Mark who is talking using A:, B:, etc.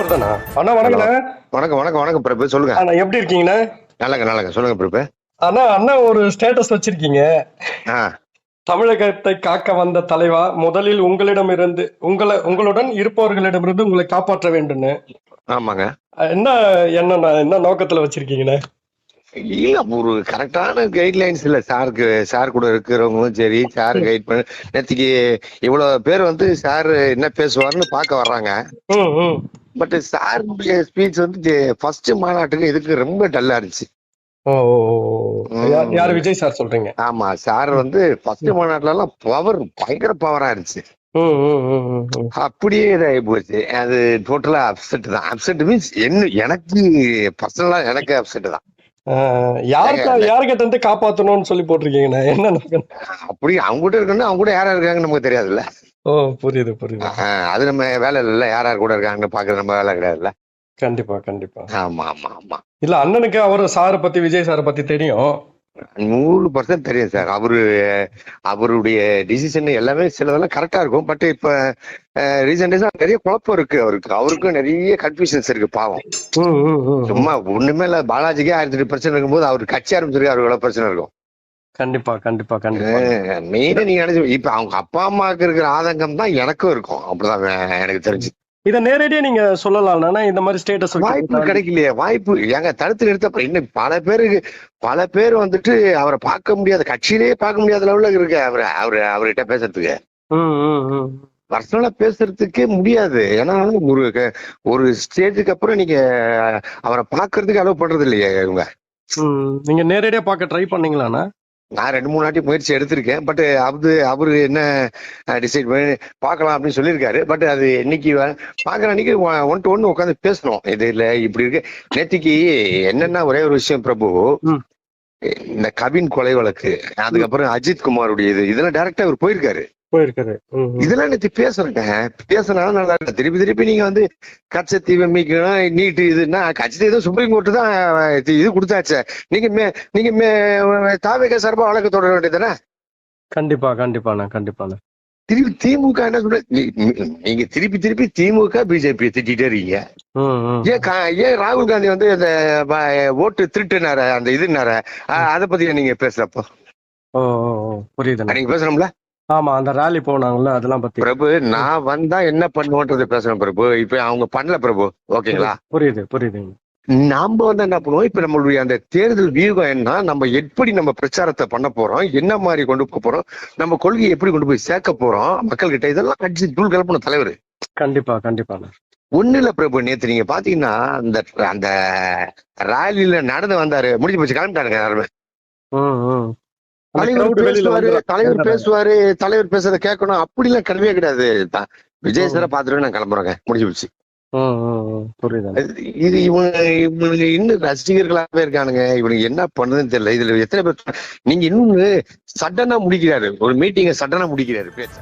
A: பிரதனா அண்ணா வணக்கண்ணா
B: வணக்கம் வணக்கம் வணக்கம் பிரபு சொல்லுங்க.
A: அண்ணா எப்படி இருக்கீங்கண்ணா?
B: நல்லாங்க நல்லாங்க சொல்லுங்க பிரபு.
A: அண்ணா அண்ணா ஒரு ஸ்டேட்டஸ் வச்சிருக்கீங்க. தமிழகத்தை காக்க வந்த தலைவா முதலில் உங்களிடமிருந்து உங்களை உங்களுடன் இருப்பவர்களிடமிருந்து உங்களை காப்பாற்ற வேண்டும்னு.
B: ஆமாங்க.
A: என்ன என்ன என்ன நோக்கத்துல வச்சிருக்கீங்கண்ணா?
B: இல்ல ஒரு கரெக்டான கைட்லைன்ஸ் இல்ல. சாருக்கு சார் கூட இருக்கிறவங்களும் சரி சார் கைட் பண்ண நேற்றுக்கு இவ்வளவு பேர் வந்து சார் என்ன பேசுவாருன்னு பார்க்க வர்றாங்க. பட் சாருடைய ஸ்பீச் வந்து ஃபர்ஸ்ட் மாநாட்டுக்கு இதுக்கு ரொம்ப டல்லா இருந்துச்சு.
A: யார் விஜய் சார் சொல்றீங்க?
B: ஆமா சார் வந்து ஃபர்ஸ்ட் மாநாட்டுல எல்லாம் பவர் பயங்கர பவரா இருந்துச்சு. அப்படியே இதாகி போச்சு. அது டோட்டலா அப்செட் தான். அப்செட் மீன்ஸ் என்ன எனக்கு பர்சனலா எனக்கு அப்செட் தான்.
A: யாருக்கா யாருக்கிட்ட இருந்து காப்பாத்தணும்னு சொல்லி போட்டிருக்கீங்கண்ணா என்ன
B: அப்படி அவங்க கூட இருக்கணும் அவங்க கூட யாரா இருக்காங்கன்னு நமக்கு தெரியாதுல்ல.
A: ஓ புரியுது புரியுது.
B: அது நம்ம வேலை இல்ல யார் யார் கூட இருக்காங்கன்னு பாக்குறது நம்ம வேலை கிடையாதுல்ல.
A: கண்டிப்பா கண்டிப்பா.
B: ஆமா ஆமா ஆமா.
A: இல்ல அண்ணனுக்கு அவர் சாரை பத்தி விஜய் சாரை பத்தி தெரியும்.
B: நூறு பர்சன்ட் தெரியும் சார். அவரு அவருடைய டிசிஷன் எல்லாமே சிலதெல்லாம் கரெக்டா இருக்கும். பட் இப்ப ரீசெண்டா நிறைய குழப்பம் இருக்கு அவருக்கு. அவருக்கும் நிறைய கன்ஃபியூஷன்ஸ் இருக்கு பாவம். சும்மா ஒண்ணுமே இல்ல. பாலாஜிக்கே ஆயிரத்தி எட்டு பிரச்சனை இருக்கும்போது அவர் கட்சி ஆரம்பிச்சிருக்கு அவருக்கு பிரச்சனை இருக்கும்.
A: கண்டிப்பா கண்டிப்பா கண்டிப்பா.
B: மெயினா நீங்க நினைச்சு இப்ப அவங்க அப்பா அம்மாவுக்கு இருக்கிற ஆதங்கம் தான் எனக்கும் இருக்கும். அப்படிதான் எனக்கு தெரிஞ்சு.
A: இத நேரடியா நீங்க சொல்லலாம்னா இந்த மாதிரி ஸ்டேட்டஸ்
B: வாய்ப்பு கிடைக்கலையே. வாய்ப்பு ஏங்க தடுத்து நிறுத்த இன்னும் பல பேருக்கு பல பேர் வந்துட்டு அவரை பார்க்க முடியாத கட்சியிலேயே பார்க்க முடியாத லெவல்ல இருக்கு அவரை அவரு அவர்கிட்ட பேசுறதுக்கு. பர்சனலா பேசுறதுக்கே முடியாது. ஏன்னா ஒரு ஒரு ஸ்டேஜுக்கு அப்புறம் நீங்க அவரை பார்க்கறதுக்கு அலோவ் பண்றது இல்லையே இவங்க
A: நீங்க நேரடியா பார்க்க ட்ரை பண்ணீங்களாண்ணா?
B: நான் ரெண்டு மூணு வாட்டி முயற்சி எடுத்திருக்கேன். பட் அது அவரு என்ன டிசைட் பண்ணி பார்க்கலாம் அப்படின்னு சொல்லியிருக்காரு. பட் அது இன்னைக்கு வ- பார்க்குற அன்னைக்கு ஒன் டு ஒன் உட்காந்து பேசணும். இது இல்ல இப்படி இருக்கு. நேத்திக்கு என்னன்னா ஒரே ஒரு விஷயம் பிரபு. இந்த கவின் கொலை வழக்கு அதுக்கப்புறம் அஜித் குமாருடைய இது இதெல்லாம் டைரக்டா அவர் போயிருக்காரு.
A: போயிருக்காரு.
B: இதெல்லாம் நேற்று பேசுறேங்க பேசினாலும் நல்லா இருக்கு. திருப்பி திருப்பி நீங்க வந்து கச்சத்தீவு மீக்கணும் நீட்டு இதுன்னா கச்சத்தீவு சுப்ரீம் கோர்ட்டு தான் இது கொடுத்தாச்சே. நீங்க மே நீங்க மே தாவேக சார்பா வழக்கு தொடர வேண்டியதானே
A: கண்டிப்பா கண்டிப்பாண்ணா கண்டிப்பாண்ணா
B: திருப்பி திமுக என்ன சொல்ற நீங்க திருப்பி திருப்பி திமுக பிஜேபி திட்டிட்டே இருக்கீங்க. ஏன் ஏன் ராகுல் காந்தி வந்து அந்த ஓட்டு திருட்டுனார அந்த இதுனார? அதை பத்தி நீங்க பேசுறப்போ.
A: புரியுதுண்ணா.
B: நீங்க பேசணும்ல?
A: ஆமா அந்த ரேலி போனாங்கல்ல அதெல்லாம் பத்தி.
B: பிரபு நான் வந்தா என்ன பண்ணுவோன்றது பேசணும் பிரபு. இப்ப அவங்க பண்ணல பிரபு. ஓகேங்களா?
A: புரியுது புரியுதுங்க.
B: நாம வந்து என்ன பண்ணுவோம்? இப்ப நம்மளுடைய அந்த தேர்தல் வியூகம் என்ன நம்ம எப்படி நம்ம பிரச்சாரத்தை பண்ண போறோம்? என்ன மாதிரி கொண்டு போக போறோம்? நம்ம கொள்கையை எப்படி கொண்டு போய் சேர்க்க போறோம்? மக்கள் கிட்ட இதெல்லாம் அடிச்சு தூள் கலப்பணும் தலைவர்.
A: கண்டிப்பா கண்டிப்பாண்ணா
B: ஒண்ணு இல்ல பிரபு நேத்து நீங்க பாத்தீங்கன்னா அந்த அந்த ராலியில நடந்து வந்தாரு. முடிஞ்சு போச்சு கிளம்பிட்டாருங்க எல்லாருமே.
A: ம், ம். அந்த
B: தலைவர் பேசுவாரு. தலைவர்
A: வந்துடுறாங்க.
B: பேசுவாரு தலைவர் பேசுறத கேட்கணும். அப்படிலாம் கிடையவே கிடையாது. விஜய் சாரை பாத்துட்டு நான் கிளம்புறேங்க. முடிஞ்சு போச்சு. இது இவங்க இவனுக்கு இன்னும் ரசிகர்களாவே இருக்கானுங்க. இவனுக்கு என்ன பண்ணுதுன்னு தெரியல. இதுல எத்தனை பேர் நீங்க இன்னொன்னு சடனா முடிக்கிறாரு. ஒரு மீட்டிங்கை சடனா முடிக்கிறாரு பேச்சு.